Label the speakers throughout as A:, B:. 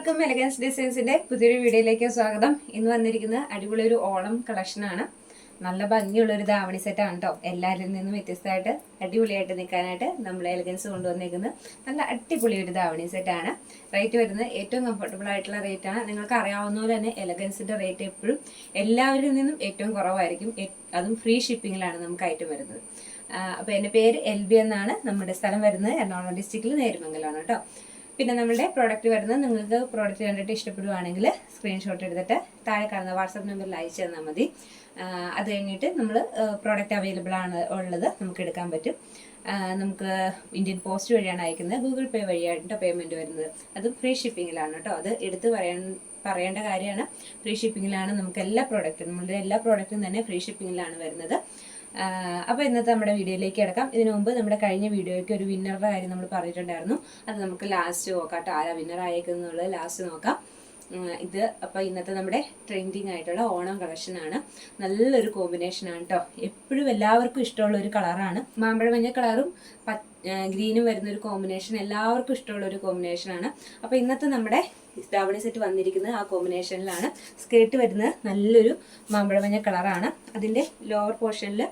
A: എല്ലാവർക്കും എലഗൻസ് ഡിസൈൻസിന്റെ പുതിയൊരു വീഡിയോയിലേക്ക് സ്വാഗതം. ഇന്ന് വന്നിരിക്കുന്ന അടിപൊളി ഒരു ഓണം കളക്ഷൻ ആണ്. നല്ല ഭംഗിയുള്ള ഒരു ധാവണി ആണ് കേട്ടോ എല്ലാവരിൽ നിന്നും വ്യത്യസ്തമായിട്ട് അടിപൊളിയായിട്ട് നിൽക്കാനായിട്ട് നമ്മൾ എലഗൻസ് കൊണ്ടുവന്നേക്കുന്നത്. നല്ല അടിപൊളി ഒരു ധാവണി സെറ്റ് ആണ്. റേറ്റ് വരുന്നത് ഏറ്റവും കംഫർട്ടബിൾ ആയിട്ടുള്ള റേറ്റ് ആണ്. നിങ്ങൾക്ക് അറിയാവുന്ന പോലെ തന്നെ എലഗൻസിന്റെ റേറ്റ് എപ്പോഴും എല്ലാവരിൽ നിന്നും ഏറ്റവും കുറവായിരിക്കും. അതും ഫ്രീ ഷിപ്പിങ്ങിലാണ് നമുക്ക് ഐറ്റം വരുന്നത്. അപ്പോൾ എന്റെ പേര് എൽ ബി എന്നാണ്. നമ്മുടെ സ്ഥലം വരുന്നത് എറണാകുളം ഡിസ്ട്രിക്റ്റിൽ നേരുമംഗലാണ് കേട്ടോ പിന്നെ നമ്മുടെ പ്രോഡക്റ്റ് വരുന്നത് നിങ്ങൾക്ക് പ്രോഡക്റ്റ് കണ്ടിട്ട് ഇഷ്ടപ്പെടുവാണെങ്കിൽ സ്ക്രീൻഷോട്ട് എടുത്തിട്ട് താഴെ കാണുന്ന വാട്സപ്പ് നമ്പറിൽ അയച്ചു തന്നാൽ മതി. അത് കഴിഞ്ഞിട്ട് നമ്മൾ പ്രോഡക്റ്റ് അവൈലബിൾ ആണ് ഉള്ളത് നമുക്ക് എടുക്കാൻ പറ്റും. നമുക്ക് ഇന്ത്യൻ പോസ്റ്റ് വഴിയാണ് അയക്കുന്നത്. ഗൂഗിൾ പേ വഴിയായിട്ടോ പേയ്മെന്റ് വരുന്നത്. അത് ഫ്രീ ഷിപ്പിങ്ങിലാണ് കേട്ടോ. അത് എടുത്ത് പറയാൻ പറയേണ്ട കാര്യമാണ്. ഫ്രീ ഷിപ്പിങ്ങിലാണ് നമുക്ക് എല്ലാ പ്രോഡക്റ്റും നമ്മളുടെ എല്ലാ പ്രോഡക്റ്റും തന്നെ ഫ്രീ ഷിപ്പിങ്ങിലാണ് വരുന്നത്. അപ്പോൾ ഇന്നത്തെ നമ്മുടെ വീഡിയോയിലേക്ക് കിടക്കാം. ഇതിനു മുമ്പ് നമ്മുടെ കഴിഞ്ഞ വീഡിയോയ്ക്ക് ഒരു വിന്നറുടെ കാര്യം നമ്മൾ പറഞ്ഞിട്ടുണ്ടായിരുന്നു. അത് നമുക്ക് ലാസ്റ്റ് നോക്കാം കേട്ടോ. ആരാ വിന്നർ ആയേക്കുന്നുള്ളത് ലാസ്റ്റ് നോക്കാം. ഇത് അപ്പോൾ ഇന്നത്തെ നമ്മുടെ ട്രെൻഡിങ് ആയിട്ടുള്ള ഓണം കളക്ഷനാണ് നല്ലൊരു കോമ്പിനേഷനാണ് കേട്ടോ. എപ്പോഴും എല്ലാവർക്കും ഇഷ്ടമുള്ള ഒരു കളറാണ് മാമ്പഴ മഞ്ഞ കളറും ഗ്രീനും വരുന്ന ഒരു കോമ്പിനേഷൻ എല്ലാവർക്കും ഇഷ്ടമുള്ള ഒരു കോമ്പിനേഷൻ ആണ്. അപ്പോൾ ഇന്നത്തെ നമ്മുടെ ധാവണി സെറ്റ് വന്നിരിക്കുന്നത് ആ കോമ്പിനേഷനിലാണ് സ്കേർട്ട് വരുന്നത് നല്ലൊരു മാമ്പഴമഞ്ഞ കളറാണ് അതിന്റെ ലോവർ പോർഷനിൽ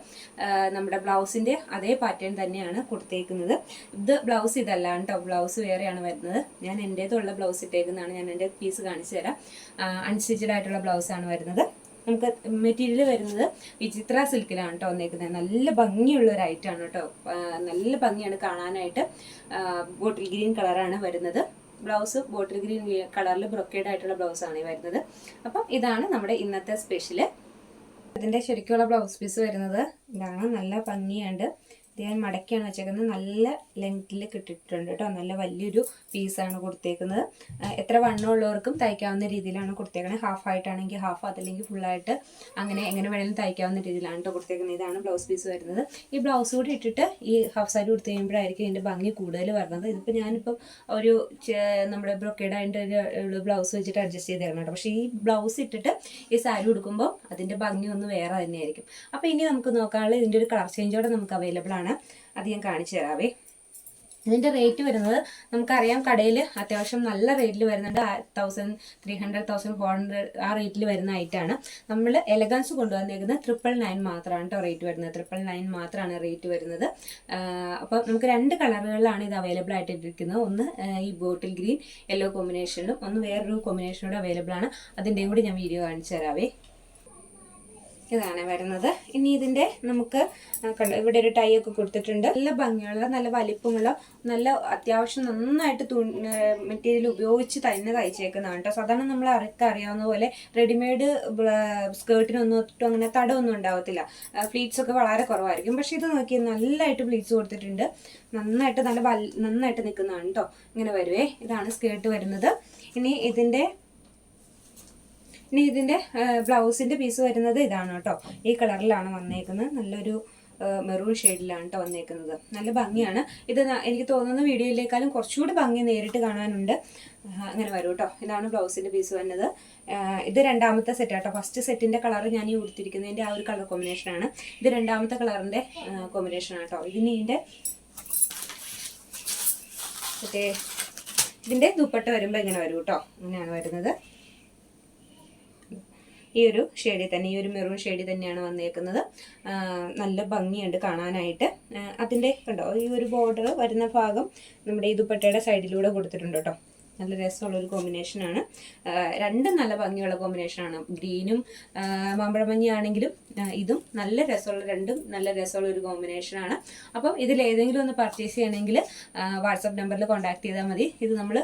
A: നമ്മുടെ ബ്ലൗസിന്റെ അതേ പാറ്റേൺ തന്നെയാണ് കൊടുത്തേക്കുന്നത്. ഇത് ബ്ലൗസ് ഇതല്ല കേട്ടോ. ബ്ലൗസ് വേറെയാണ് വരുന്നത്. ഞാൻ എന്റേതുള്ള ബ്ലൗസ് ഇട്ടേക്കുന്നതാണ്. ഞാൻ എന്റെ പീസ് കാണിച്ചു തരാം. അൺസ്റ്റിച്ചഡ് ആയിട്ടുള്ള ബ്ലൗസാണ് വരുന്നത്. നമുക്ക് മെറ്റീരിയൽ വരുന്നത് വിചിത്ര സിൽക്കിലാണ് കേട്ടോ വന്നേക്കുന്നത്. നല്ല ഭംഗിയുള്ള ഒരു ഐറ്റമാണ് കേട്ടോ ആ, നല്ല ഭംഗിയാണ് കാണാനായിട്ട്. ബോട്ടിൽ ഗ്രീൻ കളറാണ് വരുന്നത്. ബ്ലൗസ് ബോട്ടിൽ ഗ്രീൻ കളറിൽ ബ്രൊക്കേഡ് ആയിട്ടുള്ള ബ്ലൗസ് ആണ് വരുന്നത്. അപ്പം ഇതാണ് നമ്മുടെ ഇന്നത്തെ സ്പെഷ്യൽ ഇതിന്റെ ശരിക്കുള്ള ബ്ലൗസ് പീസ് വരുന്നത്. ഇതാണ് നല്ല ഭംഗിയുണ്ട് ഇത് ഞാൻ മടക്കിയാണ് വെച്ചേക്കുന്നത്. നല്ല ലെങ്ത്തിൽ കിട്ടിയിട്ടുണ്ട് കേട്ടോ നല്ല വലിയൊരു പീസാണ് കൊടുത്തേക്കുന്നത്. എത്ര വണ്ണമുള്ളവർക്കും തയ്ക്കാവുന്ന രീതിയിലാണ് കൊടുത്തേക്കുന്നത് ഹാഫ് ആയിട്ടാണെങ്കിൽ ഹാഫ് അതല്ലെങ്കിൽ ഫുള്ളായിട്ട് അങ്ങനെ എങ്ങനെ വേണമെങ്കിലും തയ്ക്കാവുന്ന രീതിയിലാണ് കേട്ടോ കൊടുത്തേക്കുന്നത്. ഇതാണ് ബ്ലൗസ് പീസ് വരുന്നത്. ഈ ബ്ലൗസ് കൂടി ഇട്ടിട്ട് ഈ ഹാഫ് സാരി കൊടുത്തു കഴിയുമ്പോഴായിരിക്കും ഇതിന്റെ ഭംഗി കൂടുതൽ വരുന്നത് ഇതിപ്പോൾ ഞാനിപ്പോൾ ഒരു നമ്മുടെ ബ്രൊക്കേഡ് ആയിട്ട് ബ്ലൗസ് വെച്ചിട്ട് അഡ്ജസ്റ്റ് ചെയ്തേക്കണം കേട്ടോ പക്ഷേ ഈ ബ്ലൗസ് ഇട്ടിട്ട് ഈ സാരി കൊടുക്കുമ്പോൾ അതിന്റെ ഭംഗി ഒന്ന് വേറെ തന്നെയായിരിക്കും. അപ്പോൾ ഇനി നമുക്ക് നോക്കാനുള്ള ഇതിന്റെ ഒരു കളർ ചേഞ്ചോടെ നമുക്ക് അവൈലബിൾ ആണ്. അത് ഞാൻ കാണിച്ചു തരാവേ. ഇതിന്റെ റേറ്റ് വരുന്നത് നമുക്കറിയാം കടയിൽ അത്യാവശ്യം നല്ല റേറ്റിൽ വരുന്നുണ്ട്. Thousand three hundred thousand four hundred ആ റേറ്റിൽ വരുന്ന ഐറ്റാണ് നമ്മൾ എലഗൻസ് കൊണ്ടുവന്നേക്കുന്നത് ട്രിപ്പിൾ നയൻ മാത്രമാണ് കേട്ടോ റേറ്റ് വരുന്നത്. ട്രിപ്പിൾ നയൻ മാത്രമാണ് റേറ്റ് വരുന്നത്. അപ്പോൾ നമുക്ക് രണ്ട് കളറുകളിലാണ് ഇത് അവൈലബിൾ ആയിട്ടിരിക്കുന്നത് ഒന്ന് ഈ ബോട്ടിൽ ഗ്രീൻ യെല്ലോ കോമ്പിനേഷനിലും ഒന്ന് വേറൊരു കോമ്പിനേഷനോട് അവൈലബിൾ ആണ്. അതിന്റെയും കൂടി ഞാൻ വീഡിയോ കാണിച്ചു തരാവേ. ഇതാണ് വരുന്നത്. ഇനി ഇതിന്റെ നമുക്ക് കണ്ടോ ഇവിടെ ഒരു ടൈ ഒക്കെ കൊടുത്തിട്ടുണ്ട്. നല്ല ഭംഗിയുള്ള നല്ല വലിപ്പമുള്ള നല്ല അത്യാവശ്യം നന്നായിട്ട് മെറ്റീരിയൽ ഉപയോഗിച്ച് തന്നെ തയ്ച്ചേക്കുന്നതാണ് കേട്ടോ. സാധാരണ നമ്മൾ അറിക്ക് അറിയാവുന്ന പോലെ റെഡിമെയ്ഡ് സ്കേർട്ടിനൊന്നും ഒട്ടും അങ്ങനെ തടമൊന്നും ഉണ്ടാവത്തില്ല. ഫ്ലീറ്റ്സ് ഒക്കെ വളരെ കുറവായിരിക്കും. പക്ഷെ ഇത് നോക്കി നല്ലതായിട്ട് ഫ്ലീറ്റ്സ് കൊടുത്തിട്ടുണ്ട്. നന്നായിട്ട് നല്ല നന്നായിട്ട് നിൽക്കുന്നതാണ് കേട്ടോ. ഇങ്ങനെ വരുവേ. ഇതാണ് സ്കേർട്ട് വരുന്നത്. ഇനി ഇതിന്റെ ഇനി ഇതിന്റെ ബ്ലൗസിന്റെ പീസ് വരുന്നത് ഇതാണ് കേട്ടോ. ഈ കളറിലാണ് വന്നേക്കുന്നത്. നല്ലൊരു മെറൂൺ ഷെയ്ഡിലാണ് കേട്ടോ വന്നേക്കുന്നത്. നല്ല ഭംഗിയാണ്. ഇത് എനിക്ക് തോന്നുന്ന വീഡിയോയിലേക്കാളും കുറച്ചുകൂടി ഭംഗി നേരിട്ട് കാണാനുണ്ട്. അങ്ങനെ വരും കേട്ടോ. ഇതാണ് ബ്ലൗസിന്റെ പീസ് വന്നത്. ഇത് രണ്ടാമത്തെ സെറ്റ് കേട്ടോ ഫസ്റ്റ് സെറ്റിന്റെ കളർ ഞാൻ ഈ ഉടുത്തിരിക്കുന്നതിന്റെ ആ ഒരു കളർ കോമ്പിനേഷനാണ് ഇത് രണ്ടാമത്തെ കളറിന്റെ കോമ്പിനേഷനാണ് കേട്ടോ. ഇതിന് ഇതിന്റെ മറ്റേ ഇതിന്റെ ദുപ്പട്ട വരുമ്പോൾ ഇങ്ങനെ വരും കേട്ടോ. ഇങ്ങനെയാണ് വരുന്നത്. ഈ ഒരു ഷെയ്ഡിൽ തന്നെ ഈ ഒരു മെറൂൺ ഷെയ്ഡിൽ തന്നെയാണ് വന്നേക്കുന്നത്. നല്ല ഭംഗിയുണ്ട് കാണാനായിട്ട്. അതിന്റെ കണ്ടോ ഈ ഒരു ബോർഡർ വരുന്ന ഭാഗം നമ്മുടെ ഈ ദുപ്പട്ടയുടെ സൈഡിലൂടെ കൊടുത്തിട്ടുണ്ട് കേട്ടോ. നല്ല രസമുള്ള ഒരു കോമ്പിനേഷനാണ് രണ്ടും നല്ല ഭംഗിയുള്ള കോമ്പിനേഷനാണ് ഗ്രീനും മാമ്പഴ മാമ്പഴമഞ്ഞയാണെങ്കിലും ആ, ഇതും നല്ല രസമുള്ള രണ്ടും നല്ല രസമുള്ള ഒരു കോമ്പിനേഷനാണ് അപ്പം ഇതിൽ ഏതെങ്കിലും ഒന്ന് പർച്ചേസ് ചെയ്യണമെങ്കിൽ വാട്സപ്പ് നമ്പറിൽ കോൺടാക്ട് ചെയ്താൽ മതി. ഇത് നമ്മൾ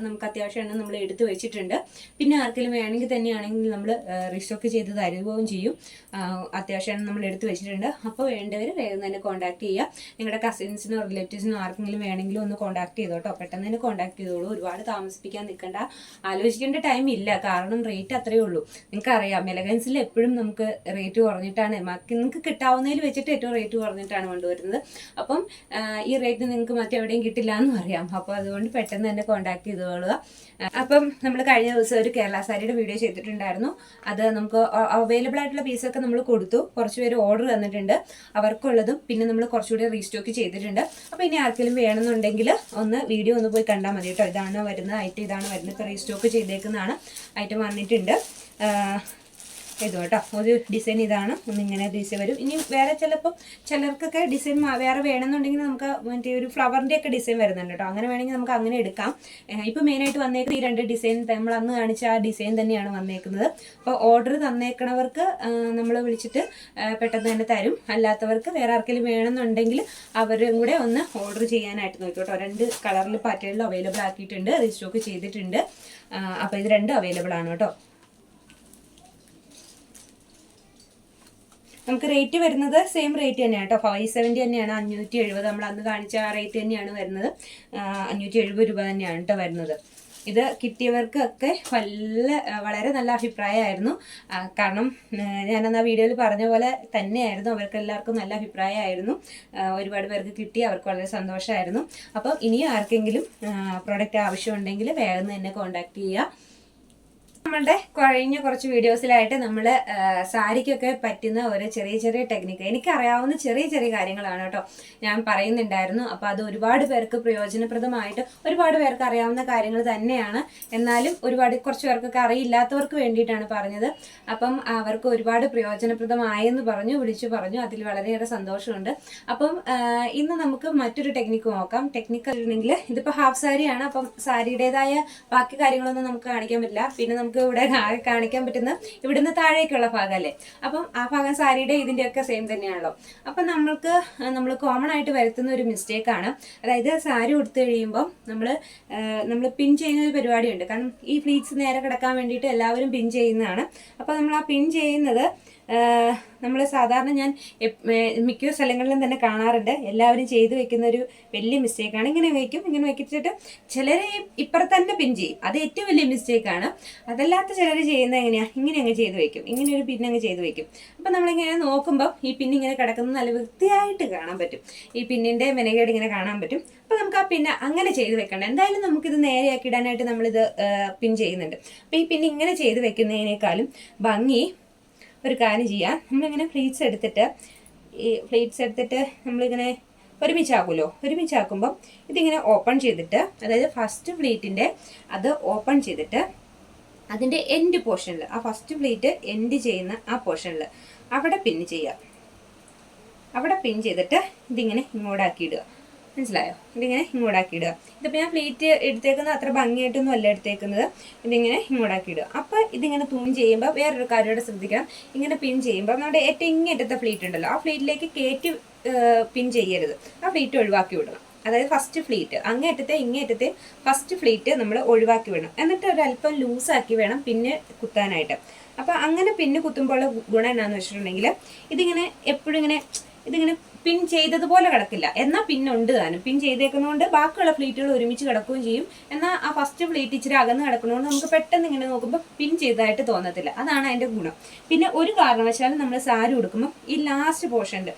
A: നമുക്ക് അത്യാവശ്യമാണ് നമ്മൾ എടുത്തു വെച്ചിട്ടുണ്ട്. പിന്നെ ആർക്കെങ്കിലും വേണമെങ്കിൽ തന്നെയാണെങ്കിൽ നമ്മൾ റീസ്റ്റോക്ക് ചെയ്ത് തരുകയും ചെയ്യും. അത്യാവശ്യം അത്യാവശ്യമാണ് നമ്മൾ എടുത്തു വെച്ചിട്ടുണ്ട്. അപ്പോൾ വേണ്ടവർ വേഗം തന്നെ കോൺടാക്ട് ചെയ്യുക നിങ്ങളുടെ കസിൻസിനോ റിലേറ്റീവ്സിനോ ആർക്കെങ്കിലും വേണമെങ്കിലും ഒന്ന് കോൺടാക്ട് ചെയ്തോട്ടോ. പെട്ടെന്ന് തന്നെ കോൺടാക്ട് ചെയ്തോളൂ. ഒരുപാട് താമസിപ്പിക്കാൻ നിൽക്കണ്ട. ആലോചിക്കേണ്ട ടൈം ഇല്ല. കാരണം റേറ്റ് അത്രയേ ഉള്ളൂ. നിങ്ങൾക്ക് അറിയാം എലഗൻസിൽ എപ്പോഴും നമുക്ക് റേറ്റ് കുറഞ്ഞിട്ടാണ്. നിങ്ങൾക്ക് കിട്ടാവുന്നതിൽ വെച്ചിട്ട് ഏറ്റവും റേറ്റ് കുറഞ്ഞിട്ടാണ് കൊണ്ടുവരുന്നത്. അപ്പം ഈ റേറ്റ് നിങ്ങൾക്ക് മറ്റെവിടെയും കിട്ടില്ല എന്ന് പറയാം അപ്പോൾ അതുകൊണ്ട് പെട്ടെന്ന് തന്നെ കോൺടാക്ട് ചെയ്തോളുക ആ, അപ്പം നമ്മൾ കഴിഞ്ഞ ദിവസം ഒരു കേരള സാരിയുടെ വീഡിയോ ചെയ്തിട്ടുണ്ടായിരുന്നു. അത് നമുക്ക് അവൈലബിൾ ആയിട്ടുള്ള പീസൊക്കെ നമ്മൾ കൊടുത്തു. കുറച്ച് പേര് ഓർഡർ തന്നിട്ടുണ്ട്. അവർക്കുള്ളതും പിന്നെ നമ്മൾ കുറച്ചുകൂടി റീസ്റ്റോക്ക് ചെയ്തിട്ടുണ്ട്. അപ്പോൾ ഇനി ആർക്കെങ്കിലും വേണമെന്നുണ്ടെങ്കിൽ ഒന്ന് വീഡിയോ ഒന്ന് പോയി കണ്ടാൽ മതി കേട്ടോ. ഇതാണ് വരുന്നത്? വരുന്നത് ഐറ്റം ഇതാണ് വരുന്നത്. ഇപ്പോൾ റീസ്റ്റോക്ക് ചെയ്തേക്കുന്നതാണ്. ഐറ്റം വന്നിട്ടുണ്ട്. ഇത് കേട്ടോ. ഒരു ഡിസൈൻ ഇതാണ്. ഒന്നിങ്ങനെ ഡിസൈൻ വരും. ഇനി വേറെ ചിലപ്പോൾ ചിലർക്കൊക്കെ ഡിസൈൻ വേറെ വേണമെന്നുണ്ടെങ്കിൽ നമുക്ക് മറ്റേ ഒരു ഫ്ലവറിന്റെ ഒക്കെ ഡിസൈൻ വരുന്നുണ്ട് കേട്ടോ. അങ്ങനെ വേണമെങ്കിൽ നമുക്ക് അങ്ങനെ എടുക്കാം. ഇപ്പോൾ മെയിനായിട്ട് വന്നേക്കുന്ന ഈ രണ്ട് ഡിസൈൻ നമ്മൾ അന്ന് കാണിച്ച ആ ഡിസൈൻ തന്നെയാണ് വന്നേക്കുന്നത്. അപ്പോൾ ഓർഡർ തന്നേക്കണവർക്ക് നമ്മൾ വിളിച്ചിട്ട് പെട്ടെന്ന് തന്നെ തരും. അല്ലാത്തവർക്ക് വേറെ ആർക്കെങ്കിലും വേണമെന്നുണ്ടെങ്കിൽ അവരും കൂടെ ഒന്ന് ഓർഡർ ചെയ്യാനായിട്ട് നോക്കി കേട്ടോ. രണ്ട് കളറിൽ പാറ്റേണിൽ അവൈലബിൾ ആക്കിയിട്ടുണ്ട്. റീസ്റ്റോക്ക് ചെയ്തിട്ടുണ്ട്. അപ്പോൾ ഇത് രണ്ടും അവൈലബിൾ ആണ് കേട്ടോ. നമുക്ക് റേറ്റ് വരുന്നത് സെയിം റേറ്റ് തന്നെയാണ് കേട്ടോ. ഫൈവ് സെവന്റി തന്നെയാണ് അഞ്ഞൂറ്റി എഴുപത് നമ്മൾ അന്ന് കാണിച്ച ആ റേറ്റ് തന്നെയാണ് വരുന്നത്. അഞ്ഞൂറ്റി എഴുപത് രൂപ തന്നെയാണ് കേട്ടോ വരുന്നത്. ഇത് കിട്ടിയവർക്കൊക്കെ വല്ല വളരെ നല്ല അഭിപ്രായമായിരുന്നു. കാരണം ഞാനന്ന് ആ വീഡിയോയിൽ പറഞ്ഞ പോലെ തന്നെയായിരുന്നു. അവർക്ക് എല്ലാവർക്കും നല്ല അഭിപ്രായമായിരുന്നു. ഒരുപാട് പേർക്ക് കിട്ടി. അവർക്ക് വളരെ സന്തോഷമായിരുന്നു. അപ്പം ഇനിയും ആർക്കെങ്കിലും പ്രോഡക്റ്റ് ആവശ്യമുണ്ടെങ്കിൽ വേഗം തന്നെ കോൺടാക്ട് ചെയ്യുക നമ്മളുടെ കഴിഞ്ഞ കുറച്ച് വീഡിയോസിലായിട്ട് നമ്മൾ സാരിക്കൊക്കെ പറ്റുന്ന ഒരു ചെറിയ ചെറിയ ടെക്നിക്ക് എനിക്കറിയാവുന്ന ചെറിയ ചെറിയ കാര്യങ്ങളാണ് കേട്ടോ ഞാൻ പറയുന്നുണ്ടായിരുന്നു. അപ്പോൾ അത് ഒരുപാട് പേർക്ക് പ്രയോജനപ്രദമായിട്ട് ഒരുപാട് പേർക്ക് അറിയാവുന്ന കാര്യങ്ങൾ തന്നെയാണ്. എന്നാലും ഒരുപാട് കുറച്ച് പേർക്കൊക്കെ അറിയില്ലാത്തവർക്ക് വേണ്ടിയിട്ടാണ് പറഞ്ഞത്. അപ്പം അവർക്ക് ഒരുപാട് പ്രയോജനപ്രദമായെന്ന് പറഞ്ഞു വിളിച്ചു പറഞ്ഞു. അതിൽ വളരെയേറെ സന്തോഷമുണ്ട്. അപ്പം ഇന്ന് നമുക്ക് മറ്റൊരു ടെക്നിക്ക് നോക്കാം. ടെക്നിക്ക് ഇതിപ്പോൾ ഹാഫ് സാരിയാണ് അപ്പം സാരിയുടേതായ ബാക്കി കാര്യങ്ങളൊന്നും നമുക്ക് കാണിക്കാൻ പറ്റില്ല. പിന്നെ നമുക്ക് ഇവിടെ കാ- കാണിക്കാൻ പറ്റുന്ന ഇവിടുന്ന് താഴേക്കുള്ള ഭാഗമല്ലേ അപ്പം ആ ഭാഗം സാരിയുടെ ഇതിന്റെയൊക്കെ സെയിം തന്നെയാണല്ലോ. അപ്പം നമ്മൾക്ക് നമ്മൾ കോമൺ ആയിട്ട് വരുത്തുന്ന ഒരു മിസ്റ്റേക്കാണ് അതായത് സാരി കൊടുത്തു കഴിയുമ്പോൾ നമ്മൾ നമ്മൾ പിൻ ചെയ്യുന്ന ഒരു പരിപാടിയുണ്ട്. കാരണം ഈ ഫ്ലീറ്റ്സ് നേരെ കിടക്കാൻ വേണ്ടിയിട്ട് എല്ലാവരും പിൻ ചെയ്യുന്നതാണ്. അപ്പോൾ നമ്മൾ ആ പിൻ ചെയ്യുന്നത് നമ്മൾ സാധാരണ ഞാൻ മിക്ക സ്ഥലങ്ങളിലും തന്നെ കാണാറുണ്ട്. എല്ലാവരും ചെയ്തു വെക്കുന്ന ഒരു വലിയ മിസ്റ്റേക്കാണ് ഇങ്ങനെ വയ്ക്കും ഇങ്ങനെ വയ്ക്കിച്ചിട്ട് ചിലരെ ഇപ്പുറത്തന്നെ പിൻ ചെയ്യും. അത് ഏറ്റവും വലിയ മിസ്റ്റേക്കാണ് അതല്ലാത്ത ചിലർ ചെയ്യുന്നത് എങ്ങനെയാണ് ഇങ്ങനെ അങ്ങ് ചെയ്ത് വെക്കും ഇങ്ങനെ ഒരു പിൻ അങ്ങ് ചെയ്ത് വെക്കും അപ്പം നമ്മളിങ്ങനെ നോക്കുമ്പോൾ ഈ പിൻ ഇങ്ങനെ കിടക്കുന്നത് നല്ല വൃത്തിയായിട്ട് കാണാൻ പറ്റും. ഈ പിന്നിന്റെ മെനകേട് ഇങ്ങനെ കാണാൻ പറ്റും. അപ്പം നമുക്ക് ആ പിന്നെ അങ്ങനെ ചെയ്ത് വെക്കണം. എന്തായാലും നമുക്കിത് നേരെയാക്കി ഇടാനായിട്ട് നമ്മളിത് പിൻ ചെയ്യുന്നുണ്ട്. അപ്പം ഈ പിൻ ഇങ്ങനെ ചെയ്ത് വെക്കുന്നതിനേക്കാളും ഭംഗി ഒരു കാര്യം ചെയ്യാം. നമ്മളിങ്ങനെ ഫ്ലീറ്റ്സ് എടുത്തിട്ട് ഈ ഫ്ലീറ്റ്സ് എടുത്തിട്ട് നമ്മളിങ്ങനെ ഒരുമിച്ചാക്കുമല്ലോ? ഒരുമിച്ചാക്കുമ്പം ഇതിങ്ങനെ ഓപ്പൺ ചെയ്തിട്ട് അതായത് ഫസ്റ്റ് ഫ്ലീറ്റിന്റെ അത് ഓപ്പൺ ചെയ്തിട്ട് അതിന്റെ എൻഡ് പോർഷനിൽ ആ ഫസ്റ്റ് പ്ലേറ്റ് എൻഡ് ചെയ്യുന്ന ആ പോർഷനിൽ അവിടെ പിൻ ചെയ്യുക. അവിടെ പിൻ ചെയ്തിട്ട് ഇതിങ്ങനെ ഇങ്ങോട്ടാക്കി ഇടുക മനസ്സിലായോ? ഇതിങ്ങനെ ഇങ്ങോട്ടാക്കി ഇടുക ഇതിപ്പോൾ ഞാൻ പ്ലേറ്റ് എടുത്തേക്കുന്നത് അത്ര ഭംഗിയായിട്ടൊന്നും അല്ല എടുത്തേക്കുന്നത്. ഇതിങ്ങനെ ഇങ്ങോട്ടാക്കി ഇടുക അപ്പോൾ ഇതിങ്ങനെ തൂൺ ചെയ്യുമ്പോൾ വേറൊരു കാര്യം കൂടെ ശ്രദ്ധിക്കണം. ഇങ്ങനെ പിൻ ചെയ്യുമ്പോൾ നമ്മുടെ ഏറ്റവും ഇങ്ങേറ്റത്തെ പ്ലേറ്റ് ഉണ്ടല്ലോ. ആ പ്ലേറ്റിലേക്ക് കയറ്റി പിൻ ചെയ്യരുത്. ആ പ്ലേറ്റ് ഒഴിവാക്കി വിടണം. അതായത് ഫസ്റ്റ് ഫ്ലീറ്റ് അങ്ങേറ്റത്തെ ഇങ്ങേറ്റത്തെ ഫസ്റ്റ് ഫ്ലീറ്റ് നമ്മൾ ഒഴിവാക്കി വേണം എന്നിട്ട് ഒരല്പം ലൂസാക്കി വേണം പിന്നെ കുത്താനായിട്ട്. അപ്പോൾ അങ്ങനെ പിന്നെ കുത്തുമ്പോൾ ഗുണം എന്നാന്ന് വെച്ചിട്ടുണ്ടെങ്കിൽ ഇതിങ്ങനെ എപ്പോഴും ഇങ്ങനെ ഇതിങ്ങനെ പിൻ ചെയ്തതുപോലെ കിടക്കില്ല. എന്നാൽ ഉണ്ട് താനും. പിൻ ചെയ്തേക്കുന്നതുകൊണ്ട് ബാക്കിയുള്ള ഫ്ലീറ്റുകൾ ഒരുമിച്ച് കിടക്കുകയും ചെയ്യും. എന്നാൽ ആ ഫസ്റ്റ് ഫ്ലീറ്റ് ഇച്ചിരി അകന്ന് കിടക്കുന്നതുകൊണ്ട് നമുക്ക് പെട്ടെന്ന് ഇങ്ങനെ നോക്കുമ്പോൾ പിൻ ചെയ്തതായിട്ട് തോന്നത്തില്ല. അതാണ് അതിന്റെ ഗുണം. പിന്നെ ഒരു കാരണവശാലും നമ്മൾ സാരി ഉടുക്കുമ്പോൾ ഈ ലാസ്റ്റ് പോർഷനിൽ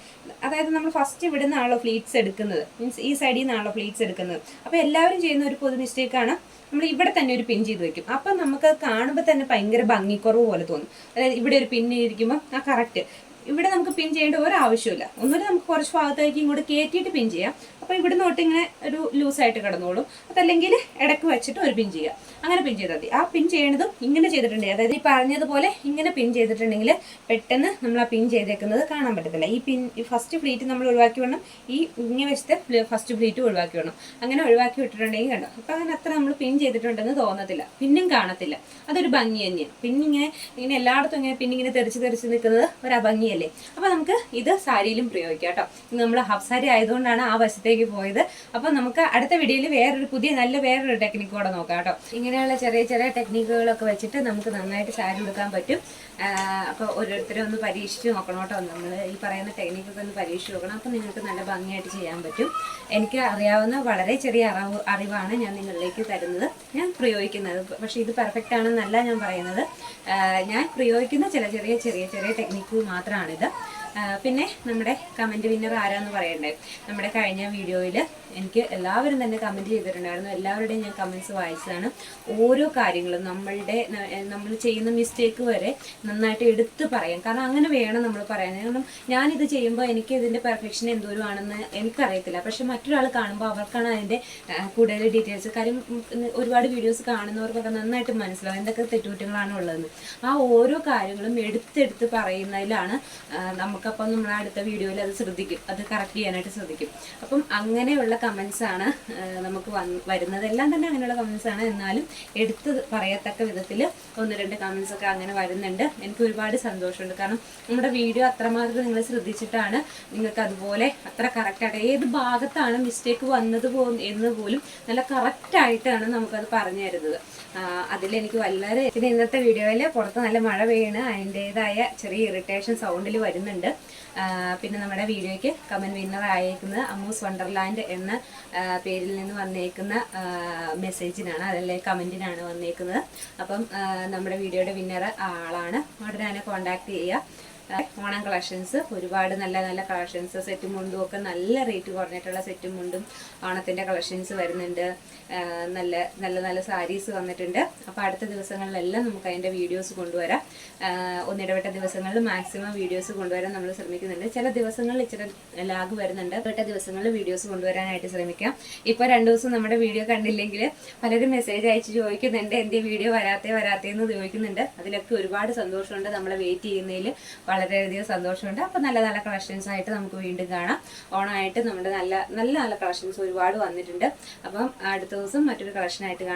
A: അതായത് നമ്മൾ ഫസ്റ്റ് ഇവിടെ നിന്നാണല്ലോ ഫ്ലീറ്റ്സ് എടുക്കുന്നത്. മീൻസ് ഈ സൈഡിൽ നിന്നാണല്ലോ ഫ്ലീറ്റ്സ് എടുക്കുന്നത്. അപ്പോൾ എല്ലാവരും ചെയ്യുന്ന ഒരു പൊതു മിസ്റ്റേക്കാണ് നമ്മൾ ഇവിടെ തന്നെ ഒരു പിൻ ചെയ്ത് വെക്കും. അപ്പം നമുക്ക് കാണുമ്പോൾ തന്നെ ഭയങ്കര ഭംഗിക്കുറവ് പോലെ തോന്നും. അതായത് ഇവിടെ ഒരു പിൻ ഇരിക്കുമ്പോൾ ആ കറക്റ്റ് ഇവിടെ നമുക്ക് പിൻ ചെയ്യേണ്ട ഒരു ആവശ്യമില്ല ഒന്നുകൂടെ നമുക്ക് കുറച്ച് ഭാഗത്തേക്ക് ഇങ്ങോട്ട് കയറ്റിയിട്ട് പിൻ ചെയ്യാം. അപ്പോൾ ഇവിടുന്ന് തൊട്ട് ഇങ്ങനെ ഒരു ലൂസായിട്ട് കിടന്നോളും. അതല്ലെങ്കിൽ ഇടയ്ക്ക് വെച്ചിട്ട് ഒരു പിൻ ചെയ്യുക അങ്ങനെ പിൻ ചെയ്താൽ മതി. ആ പിൻ ചെയ്യണതും ഇങ്ങനെ ചെയ്തിട്ടുണ്ടെങ്കിൽ അതായത് ഈ പറഞ്ഞതുപോലെ ഇങ്ങനെ പിൻ ചെയ്തിട്ടുണ്ടെങ്കിൽ പെട്ടെന്ന് നമ്മൾ ആ പിൻ ചെയ്തേക്കുന്നത് കാണാൻ പറ്റത്തില്ല. ഈ പിൻ ഫസ്റ്റ് ഫ്ലീറ്റ് നമ്മൾ ഒഴിവാക്കി വേണം ഈ ഇങ്ങനെ വെച്ചിട്ട് ഫസ്റ്റ് ഫ്ലീറ്റ് ഒഴിവാക്കി വേണം അങ്ങനെ ഒഴിവാക്കി വിട്ടിട്ടുണ്ടെങ്കിൽ കണ്ടോ? അപ്പോൾ അങ്ങനെ അത്ര നമ്മൾ പിൻ ചെയ്തിട്ടുണ്ടെന്ന് തോന്നത്തില്ല. പിന്നും കാണത്തില്ല. അതൊരു ഭംഗി തന്നെയാണ്. പിന്നിങ്ങനെ ഇങ്ങനെ എല്ലായിടത്തും ഇങ്ങനെ പിന്നിങ്ങനെ തെറിച്ച് തെറിച്ച് നിൽക്കുന്നത് ഒരു അഭംഗിയല്ലേ? അപ്പോൾ നമുക്ക് ഇത് സാരിയിലും പ്രയോഗിക്കാം കേട്ടോ. നമ്മൾ ഹാഫ് സാരി ആയതുകൊണ്ടാണ് ആ വശത്തേക്ക് പോയത്. അപ്പോൾ നമുക്ക് അടുത്ത വീഡിയോയിൽ വേറൊരു പുതിയ നല്ല വേറൊരു ടെക്നിക്ക് കൂടെ നോക്കാം കേട്ടോ. ഇങ്ങനെയുള്ള ചെറിയ ചെറിയ ടെക്നിക്കുകളൊക്കെ വെച്ചിട്ട് നമുക്ക് നന്നായിട്ട് സാരി എടുക്കാൻ പറ്റും. അപ്പോൾ ഓരോരുത്തരും ഒന്ന് പരീക്ഷിച്ച് നോക്കണം കേട്ടോ. നമ്മൾ ഈ പറയുന്ന ടെക്നിക്കൊക്കെ ഒന്ന് പരീക്ഷിച്ച് നോക്കണം. അപ്പോൾ നിങ്ങൾക്ക് നല്ല ഭംഗിയായിട്ട് ചെയ്യാൻ പറ്റും. എനിക്ക് അറിയാവുന്ന വളരെ ചെറിയ അറിവ് അറിവാണ് ഞാൻ നിങ്ങളിലേക്ക് തരുന്നത്. ഞാൻ പ്രയോഗിക്കുന്നത്. പക്ഷേ ഇത് പെർഫെക്റ്റ് ആണെന്നല്ല ഞാൻ പറയുന്നത്. ഞാൻ പ്രയോഗിക്കുന്ന ചില ചെറിയ ചെറിയ ചെറിയ ടെക്നിക്ക് മാത്രമാണിത് പിന്നെ നമ്മുടെ കമന്റ് വിന്നർ ആരാന്ന് പറയണ്ടേ? നമ്മുടെ കഴിഞ്ഞ വീഡിയോയിൽ എനിക്ക് എല്ലാവരും തന്നെ കമന്റ് ചെയ്തിട്ടുണ്ടായിരുന്നു. എല്ലാവരുടെയും ഞാൻ കമന്റ്സ് വായിച്ചതാണ്. ഓരോ കാര്യങ്ങളും നമ്മളുടെ നമ്മൾ ചെയ്യുന്ന മിസ്റ്റേക്ക് വരെ നന്നായിട്ട് എടുത്ത് പറയാം. കാരണം അങ്ങനെ വേണം നമ്മൾ പറയാൻ. കാരണം ഞാനിത് ചെയ്യുമ്പോൾ എനിക്ക് ഇതിന്റെ പെർഫെക്ഷൻ എന്തോരം ആണെന്ന് എനിക്കറിയത്തില്ല. പക്ഷെ മറ്റൊരാൾ കാണുമ്പോൾ അവർക്കാണ് അതിന്റെ കൂടുതൽ ഡീറ്റെയിൽസ് കാര്യം ഒരുപാട് വീഡിയോസ് കാണുന്നവർക്കൊക്കെ നന്നായിട്ട് മനസ്സിലാവും എന്തൊക്കെ തെറ്റുകുറ്റങ്ങളാണ് ഉള്ളതെന്ന്. ആ ഓരോ കാര്യങ്ങളും എടുത്തെടുത്ത് പറയുന്നതിലാണ് നമുക്കപ്പം നമ്മൾ അടുത്ത വീഡിയോയിൽ അത് ശ്രദ്ധിക്കും. അത് കറക്റ്റ് ചെയ്യാനായിട്ട് ശ്രദ്ധിക്കും. അപ്പം അങ്ങനെയുള്ള കമൻസ് ആണ് നമുക്ക് വരുന്നതെല്ലാം തന്നെ അങ്ങനെയുള്ള കമൻസ് ആണ്. എന്നാലും എടുത്ത് പറയത്തക്ക വിധത്തിൽ ഒന്ന് രണ്ട് കമൻസ് ഒക്കെ അങ്ങനെ വരുന്നുണ്ട്. എനിക്ക് ഒരുപാട് സന്തോഷമുണ്ട്. കാരണം നമ്മുടെ വീഡിയോ അത്രമാത്രം നിങ്ങൾ ശ്രദ്ധിച്ചിട്ടാണ് നിങ്ങൾക്ക് അതുപോലെ അത്ര കറക്റ്റായിട്ട് ഏത് ഭാഗത്താണ് മിസ്റ്റേക്ക് വന്നത് പോ എന്ന് പോലും നല്ല കറക്റ്റായിട്ടാണ് നമുക്കത് പറഞ്ഞു തരുന്നത്. അതിലെനിക്ക് വളരെ പിന്നെ ഇന്നത്തെ വീഡിയോയിൽ പുറത്ത് നല്ല മഴ പെയ്യണ്. അതിന്റെതായ ചെറിയ ഇറിറ്റേഷൻ സൗണ്ടിൽ വരുന്നുണ്ട്. പിന്നെ നമ്മുടെ വീഡിയോയ്ക്ക് കമന്റ് വിന്നർ ആയേക്കുന്നത് അമ്മൂസ് വണ്ടർലാൻഡ് എന്ന പേരിൽ നിന്ന് വന്നേക്കുന്ന മെസ്സേജിനാണ് അതല്ലേ കമന്റിനാണ് വന്നേക്കുന്നത്. അപ്പം നമ്മുടെ വീഡിയോയുടെ വിന്നർ ആളാണ്. ഉടനെ തന്നെ കോൺടാക്ട് ചെയ്യുക. ഓണം കളക്ഷൻസ് ഒരുപാട് നല്ല നല്ല കളക്ഷൻസ് സെറ്റും മുണ്ടും ഒക്കെ നല്ല റേറ്റ് കുറഞ്ഞിട്ടുള്ള സെറ്റും മുണ്ടും ഓണത്തിന്റെ കളക്ഷൻസ് വരുന്നുണ്ട്. നല്ല നല്ല നല്ല സാരീസ് വന്നിട്ടുണ്ട്. അപ്പോൾ അടുത്ത ദിവസങ്ങളിലെല്ലാം നമുക്ക് അതിന്റെ വീഡിയോസ് കൊണ്ടുവരാം. ഒന്നിടവിട്ട ദിവസങ്ങളിൽ മാക്സിമം വീഡിയോസ് കൊണ്ടുവരാൻ നമ്മൾ ശ്രമിക്കുന്നുണ്ട്. ചില ദിവസങ്ങളിൽ ഇച്ചിരി ലാഗ് വരുന്നുണ്ട്. ഇടവിട്ട ദിവസങ്ങളിൽ വീഡിയോസ് കൊണ്ടുവരാനായിട്ട് ശ്രമിക്കാം. ഇപ്പോൾ രണ്ട് ദിവസം നമ്മുടെ വീഡിയോ കണ്ടില്ലെങ്കിൽ പലരും മെസ്സേജ് അയച്ച് ചോദിക്കുന്നുണ്ട് എന്റെ വീഡിയോ വരാത്തേ വരാത്തേ എന്ന് ചോദിക്കുന്നുണ്ട്. അതിലൊക്കെ ഒരുപാട് സന്തോഷമുണ്ട്. നമ്മളെ വെയിറ്റ് ചെയ്യുന്നതിൽ വളരെയധികം സന്തോഷമുണ്ട്. അപ്പോൾ നല്ല നല്ല കളക്ഷൻസ് ആയിട്ട് നമുക്ക് വീണ്ടും കാണാം. ഓണമായിട്ട് നമ്മുടെ നല്ല നല്ല നല്ല കളക്ഷൻസ് ഒരുപാട് വന്നിട്ടുണ്ട്. അപ്പം അടുത്ത ദിവസം മറ്റൊരു കളക്ഷനായിട്ട് കാണാം.